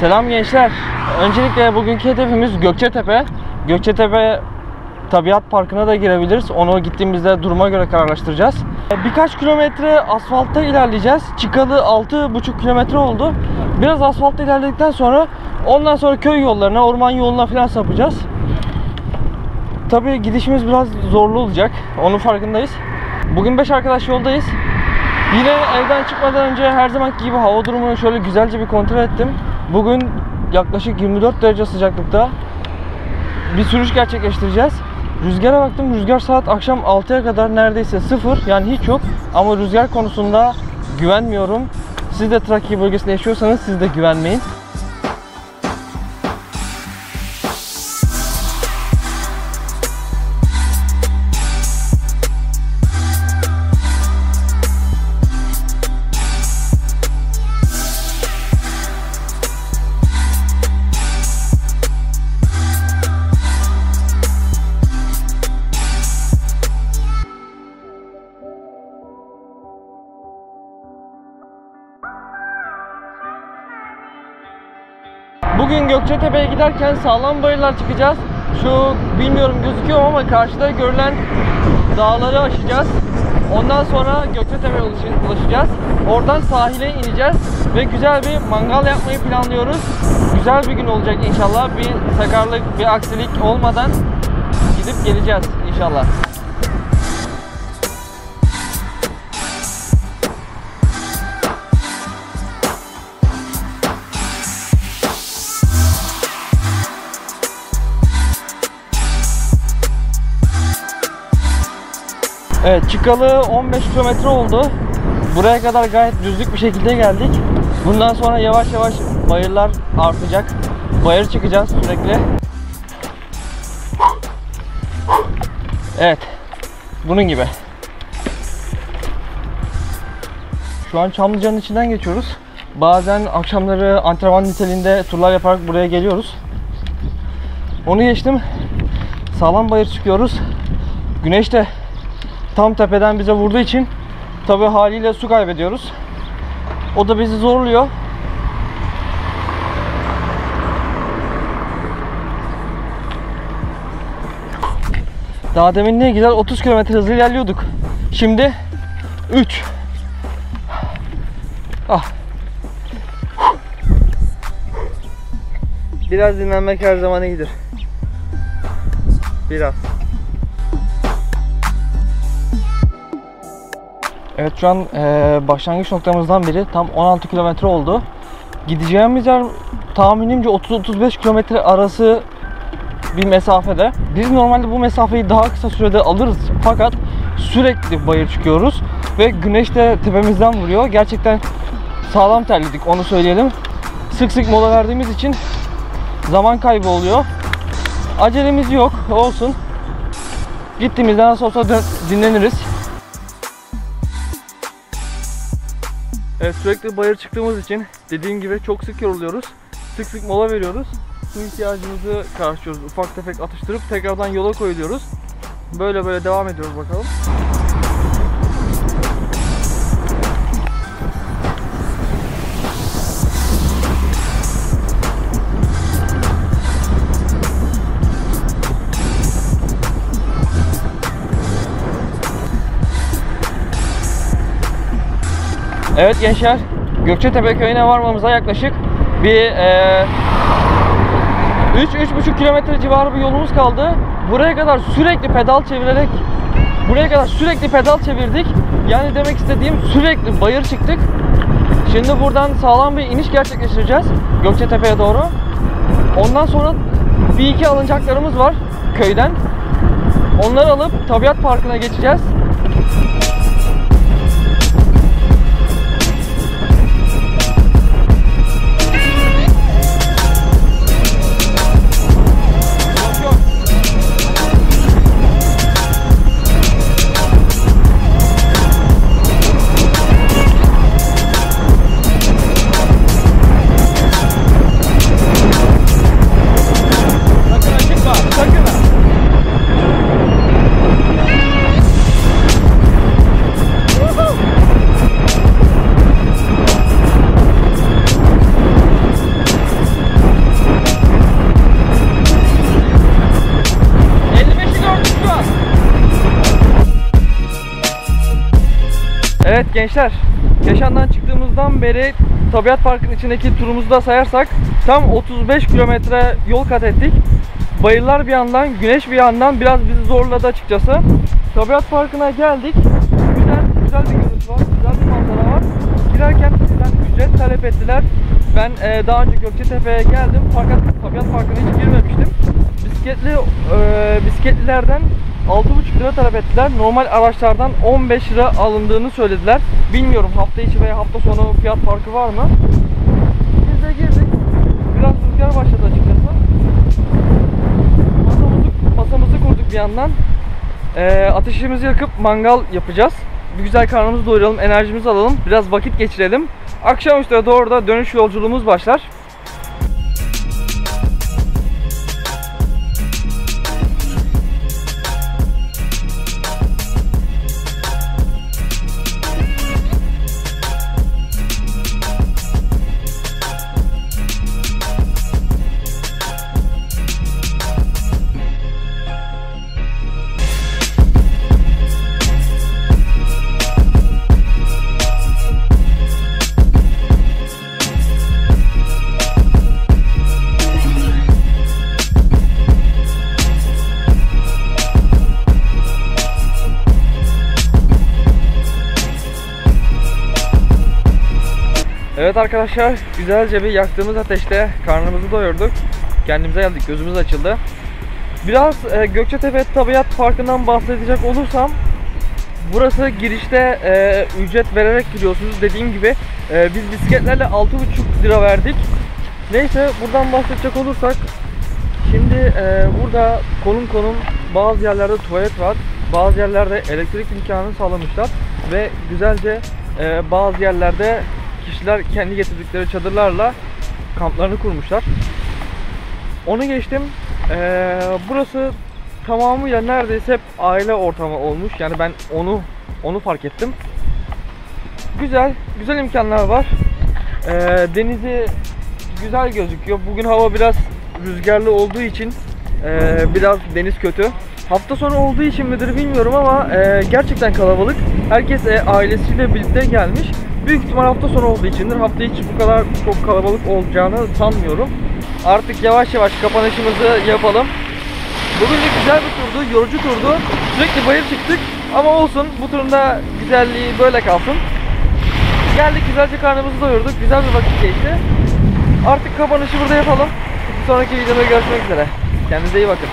Selam gençler. Öncelikle bugünkü hedefimiz Gökçetepe. Gökçetepe Tabiat Parkı'na da girebiliriz. Onu gittiğimizde duruma göre kararlaştıracağız. Birkaç kilometre asfaltta ilerleyeceğiz. Çıkalı 6,5 kilometre oldu. Biraz asfaltta ilerledikten sonra ondan sonra köy yollarına, orman yoluna falan sapacağız. Tabii gidişimiz biraz zorlu olacak. Onun farkındayız. Bugün 5 arkadaş yoldayız. Yine evden çıkmadan önce her zamanki gibi hava durumunu şöyle güzelce bir kontrol ettim. Bugün yaklaşık 24 derece sıcaklıkta bir sürüş gerçekleştireceğiz. Rüzgara baktım. Rüzgar saat akşam 6'ya kadar neredeyse sıfır. Yani hiç yok. Ama rüzgar konusunda güvenmiyorum. Siz de Trakya bölgesinde yaşıyorsanız siz de güvenmeyin. Gökçetepe'ye giderken sağlam bayırlar çıkacağız. Şu bilmiyorum gözüküyor ama karşıda görülen dağları aşacağız. Ondan sonra Gökçetepe'ye ulaş- ulaşacağız. Oradan sahile ineceğiz ve güzel bir mangal yapmayı planlıyoruz. Güzel bir gün olacak inşallah. Bir sakarlık, bir aksilik olmadan gidip geleceğiz inşallah. Evet çıkalı 15 kilometre oldu. Buraya kadar gayet düzlük bir şekilde geldik. Bundan sonra yavaş yavaş bayırlar artacak. Bayır çıkacağız sürekli. Evet. Bunun gibi. Şu an Çamlıca'nın içinden geçiyoruz. Bazen akşamları antrenman niteliğinde turlar yaparak buraya geliyoruz. Onu geçtim. Sağlam bayır çıkıyoruz. Güneş de tam tepeden bize vurduğu için tabi haliyle su kaybediyoruz. O da bizi zorluyor. Daha demin ne güzel 30 km hızlı ilerliyorduk. Şimdi 3 Ah. Biraz dinlenmek her zaman iyidir. Biraz. Evet şu an eee, başlangıç noktamızdan beri tam 16 kilometre oldu. Gideceğimiz yer tahminimce 30-35 kilometre arası bir mesafede. Biz normalde bu mesafeyi daha kısa sürede alırız fakat sürekli bayır çıkıyoruz ve güneş de tepemizden vuruyor. Gerçekten sağlam terledik onu söyleyelim. Sık sık mola verdiğimiz için zaman kaybı oluyor. Acelemiz yok olsun. Gittiğimizde nasıl olsa dinleniriz. Evet sürekli bayır çıktığımız için dediğim gibi çok sık yoruluyoruz. Sık sık mola veriyoruz. Su ihtiyacımızı karşılıyoruz. Ufak tefek atıştırıp tekrardan yola koyuluyoruz. Böyle böyle devam ediyoruz bakalım. Evet gençler, Gökçetepe köyüne varmamıza yaklaşık bir eee 3-3,5 kilometre civarı bir yolumuz kaldı. Buraya kadar sürekli pedal çevirerek buraya kadar sürekli pedal çevirdik. Yani demek istediğim sürekli bayır çıktık. Şimdi buradan sağlam bir iniş gerçekleştireceğiz Gökçetepe'ye doğru. Ondan sonra bir iki alınacaklarımız var köyden. Onları alıp tabiat parkına geçeceğiz. Evet gençler, Keşan'dan çıktığımızdan beri Tabiat Parkı'nın içindeki turumuzu da sayarsak tam 35 kilometre yol kat ettik. Bayırlar bir yandan, güneş bir yandan biraz bizi zorladı açıkçası. Tabiat Parkı'na geldik. Güzel, güzel bir görüntü var, güzel bir manzara var. Girerken bizden ücret talep ettiler. Ben e, daha önce Gökçetepe'ye geldim fakat Tabiat Parkı'na hiç girmemiştim. Bisikletli e, bisikletlilerden 6,5 lira talep ettiler. Normal araçlardan 15 lira alındığını söylediler. Bilmiyorum hafta içi veya hafta sonu fiyat farkı var mı? Biz de girdik. Biraz rüzgar başladı açıkçası. Masamızı, masamızı kurduk bir yandan. Ee, ateşimizi yakıp mangal yapacağız. Bir güzel karnımızı doyuralım, enerjimizi alalım. Biraz vakit geçirelim. Akşamüstü doğru da dönüş yolculuğumuz başlar. Evet arkadaşlar güzelce bir yaktığımız ateşte karnımızı doyurduk. Kendimize geldik gözümüz açıldı. Biraz e, Gökçetepe Tabiat Parkı'ndan bahsedecek olursam Burası girişte e, ücret vererek giriyorsunuz. Dediğim gibi e, biz bisikletlerle 6,5 lira verdik. Neyse buradan bahsedecek olursak Şimdi e, burada konum konum bazı yerlerde tuvalet var. Bazı yerlerde elektrik imkanı sağlamışlar. Ve güzelce e, bazı yerlerde kişiler kendi getirdikleri çadırlarla kamplarını kurmuşlar. Onu geçtim. Ee, burası tamamıyla neredeyse hep aile ortamı olmuş. Yani ben onu onu fark ettim. Güzel, güzel imkanlar var. Ee, denizi güzel gözüküyor. Bugün hava biraz rüzgarlı olduğu için e, biraz deniz kötü. Hafta sonu olduğu için midir bilmiyorum ama e, gerçekten kalabalık. Herkes e, ailesiyle birlikte gelmiş. Büyük ihtimal hafta sonu olduğu içindir. Hafta içi bu kadar çok kalabalık olacağını sanmıyorum. Artık yavaş yavaş kapanışımızı yapalım. Bugünlük güzel bir turdu, yorucu turdu. Sürekli bayır çıktık ama olsun bu turun da güzelliği böyle kalsın. Geldik güzelce karnımızı doyurduk, güzel bir vakit geçti. Artık kapanışı burada yapalım. Bir sonraki videoda görüşmek üzere. Kendinize iyi bakın.